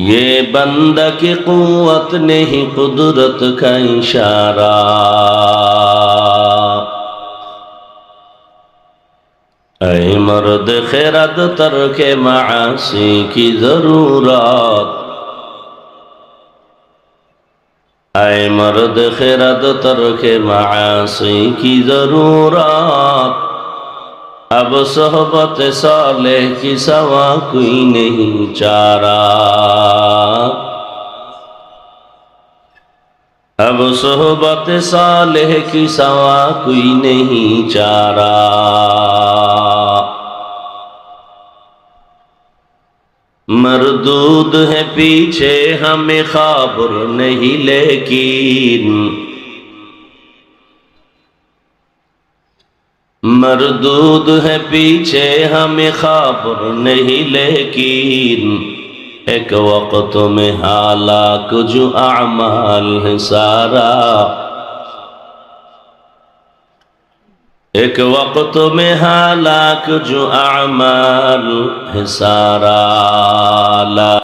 یہ بندہ کی قوت نہیں قدرت کا اشارہ اے مرد خیرت ترک معاصی کی ضرورت اے مرد خیرت ترک معاصی کی ضرورت اب صحبت صالح کی سوا کوئی نہیں چارہ اب صحبت صالح کی سوا کوئی نہیں چارہ مردود ہے پیچھے ہمیں خابر نہیں لیکن مردود ہے پیچھے ہمیں خابر نہیں لیکن ایک وقت میں حالاک جو اعمال ہے سارا ایک وقت میں حالاک جو اعمال ہے سارا